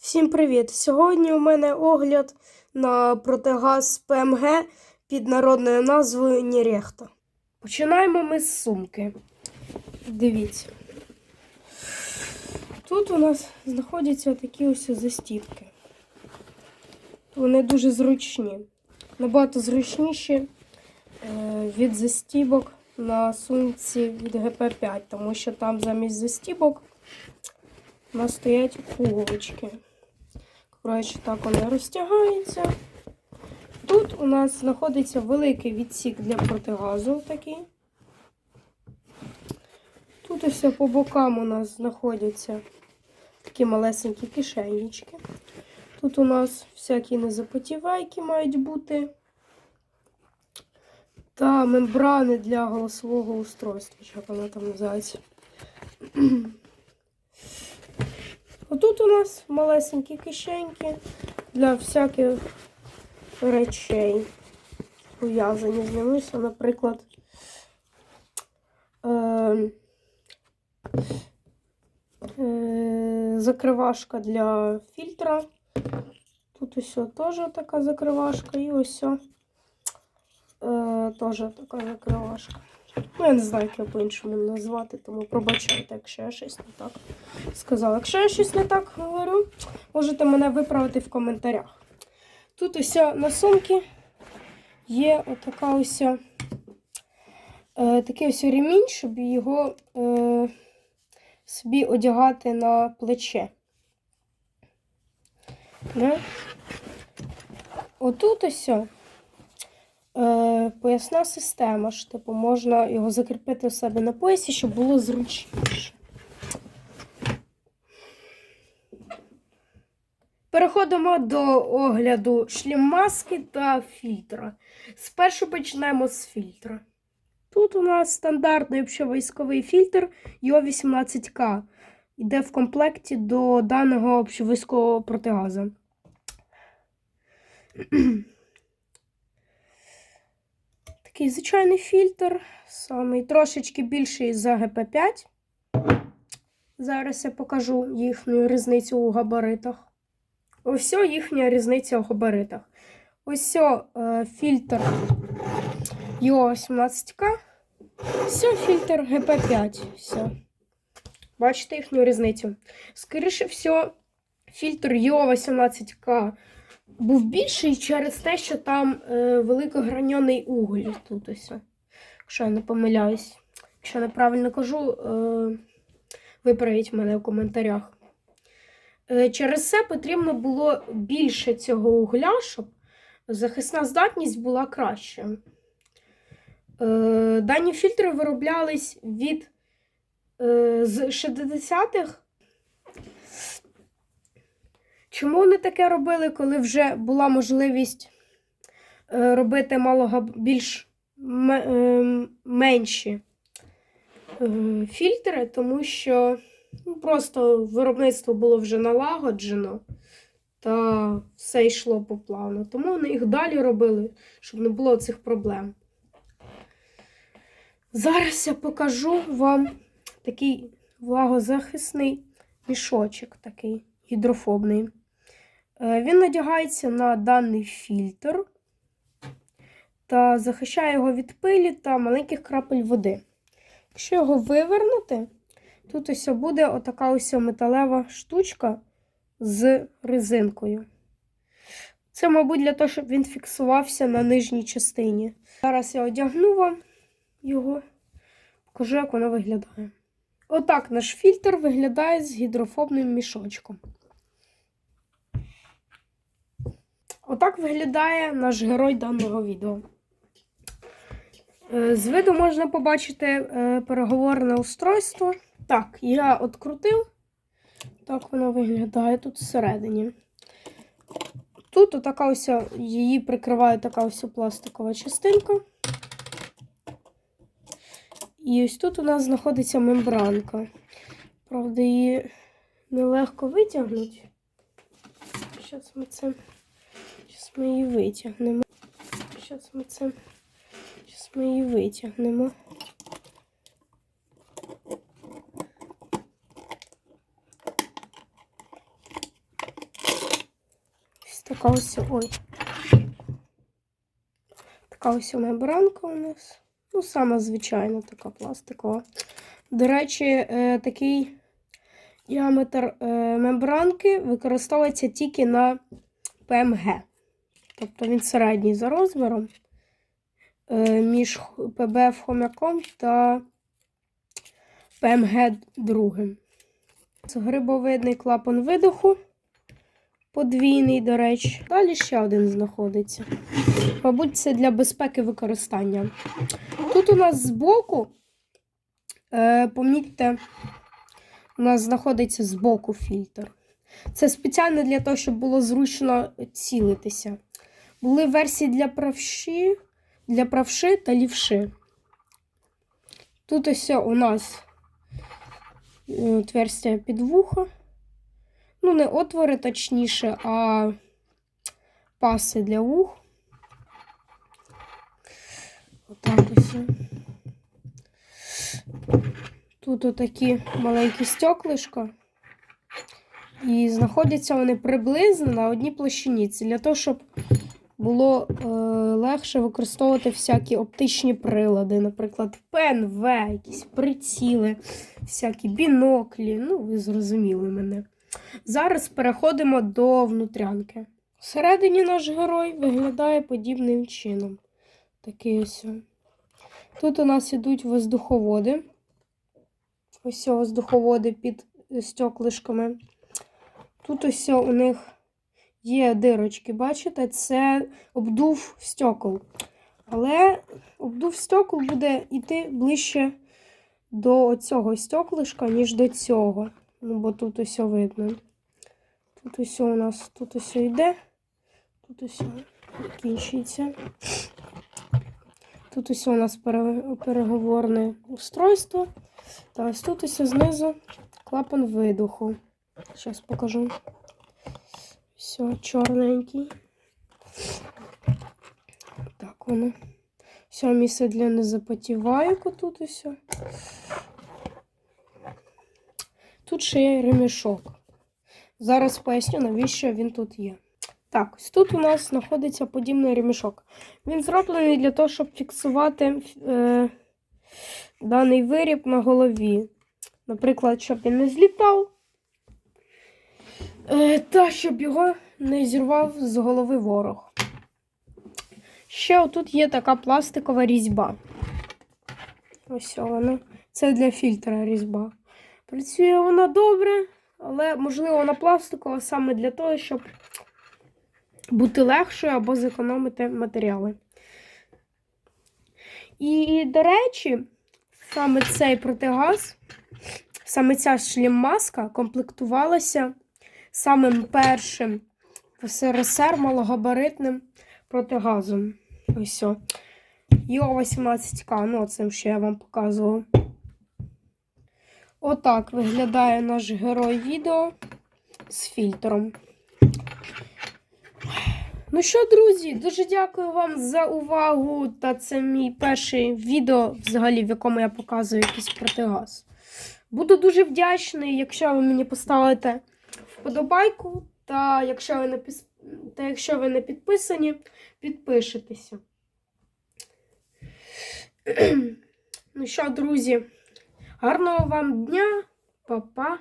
Всім привіт! Сьогодні у мене огляд на протигаз ПМГ під народною назвою Нерехта. Починаємо ми з сумки. Дивіться. Тут у нас знаходяться такі ось застіпки. Вони дуже зручні. Набагато зручніші е, від застібок на сумці від ГП5, тому що там замість застібок у нас стоять пуговички. Коротше, так вони розтягаються. Тут у нас знаходиться великий відсік для протигазу такий. Тут ось по бокам у нас знаходяться такі малесенькі кишенечки. Тут у нас всякі незапотівайки мають бути. Та мембрани для голосового устройства, як вона там називається. Отут у нас малесенькі кишеньки для всяких речей, пов'язані з ними. Наприклад, е, е, закривашка для фільтра. Тут ось теж така закривашка, і ось е, теж така закривашка. Ну, я не знаю, як його по-іншому назвати, тому пробачайте, якщо я щось не так сказала. Якщо я щось не так говорю, можете мене виправити в коментарях. Тут ось на сумці є отака ось е, такий ось ремінь, щоб його е, собі одягати на плече. Не? Отут ось е, поясна система, що типу, можна його закріпити у себе на поясі, щоб було зручніше. Переходимо до огляду шлеммаски та фільтра. Спершу почнемо з фільтра. Тут у нас стандартний общовійськовий фільтр Йо-18К. Йде в комплекті до даного общовійськового протигаза. Такий звичайний фільтр, самий трошечки більший за ГП5. Зараз я покажу їхню різницю у габаритах. Ось їхня різниця у габаритах. Ось е, фільтр Йо-18К. Ось фільтр ГП5. Все. Бачите їхню різницю. Скоріше всього, фільтр Йо-18К був більший через те, що там е, великограньоний уголь тут ось. Якщо я не помиляюсь. Якщо неправильно кажу, е, виправіть мене в коментарях. Е, через це потрібно було більше цього угля, щоб захисна здатність була краща. Е, дані фільтри вироблялись від е, з 60-х. Чому вони таке робили, коли вже була можливість е, робити малого більш менші фільтри, тому що ну, просто виробництво було вже налагоджено та все йшло по плану. Тому вони їх далі робили, щоб не було цих проблем. Зараз я покажу вам такий влагозахисний мішочок, такий гідрофобний. Він надягається на даний фільтр та захищає його від пилі та маленьких крапель води. Якщо його вивернути, тут ось буде отака ось металева штучка з резинкою. Це, мабуть, для того, щоб він фіксувався на нижній частині. Зараз я одягну вам його, покажу, як воно виглядає. Отак наш фільтр виглядає з гідрофобним мішочком. Отак виглядає наш герой даного відео. З виду можна побачити переговорне устройство. Так, я відкрутив. Так воно виглядає тут всередині. Тут отака ось, її прикриває така ось пластикова частинка. І ось тут у нас знаходиться мембранка. Правда, її нелегко витягнути. Зараз ми це. Зараз ми її витягнемо. Зараз ми це. Зараз ми її витягнемо. Така ось ой. Така ось мембранка у нас. Ну, сама звичайна така пластикова. До речі, е, такий діаметр е, мембранки використовується тільки на ПМГ. Тобто він середній за розміром е, між х- ПБ хомяком та ПМГ другим. Це грибовидний клапан видоху. Подвійний, до речі. Далі ще один знаходиться. Мабуть, це для безпеки використання. Тут у нас збоку, е, помітьте, у нас знаходиться збоку фільтр. Це спеціально для того, щоб було зручно цілитися. Були версії для правші, для правши та лівши. Тут ось у нас е, отверстя під вухо. Ну, не отвори, точніше, а паси для вух. Отак ось. Тут отакі маленькі стеклишка. І знаходяться вони приблизно на одній площині. Це для того, щоб було е, легше використовувати всякі оптичні прилади, наприклад, ПНВ, якісь приціли, всякі біноклі. Ну, ви зрозуміли мене. Зараз переходимо до внутрянки. Всередині наш герой виглядає подібним чином. Такий ось. Тут у нас ідуть воздуховоди. Ось воздуховоди під стеклишками. Тут ось у них є дирочки, бачите, це обдув стекол. Але обдув стекол буде йти ближче до цього стеклишка, ніж до цього. Ну, бо тут ось видно. Тут ось у нас тут ось йде, тут ось закінчується. Тут ось у нас переговорне устройство. Та ось тут ось знизу клапан видоху. Зараз покажу. Все, чорненький. Так воно. Все, місце для незапотівайок тут ось. Тут ще є ремішок. Зараз поясню, навіщо він тут є. Так, ось тут у нас знаходиться подібний ремішок. Він зроблений для того, щоб фіксувати е, даний виріб на голові. Наприклад, щоб він не злітав, та щоб його не зірвав з голови ворог. Ще отут є така пластикова різьба. Ось вона. Це для фільтра різьба. Працює вона добре, але, можливо, вона пластикова саме для того, щоб бути легшою або зекономити матеріали. І, до речі, саме цей протигаз, саме ця шліммаска комплектувалася самим першим в СРСР малогабаритним протигазом. Ось. о. Йо 18К, ну цим ще я вам показувала. Отак виглядає наш герой відео з фільтром. Ну що, друзі, дуже дякую вам за увагу. Та це мій перший відео, взагалі, в якому я показую якийсь протигаз. Буду дуже вдячний, якщо ви мені поставите вподобайку. Та якщо ви не, піс- та якщо ви не підписані, підпишитеся. Ну що, друзі, гарного вам дня, па-па.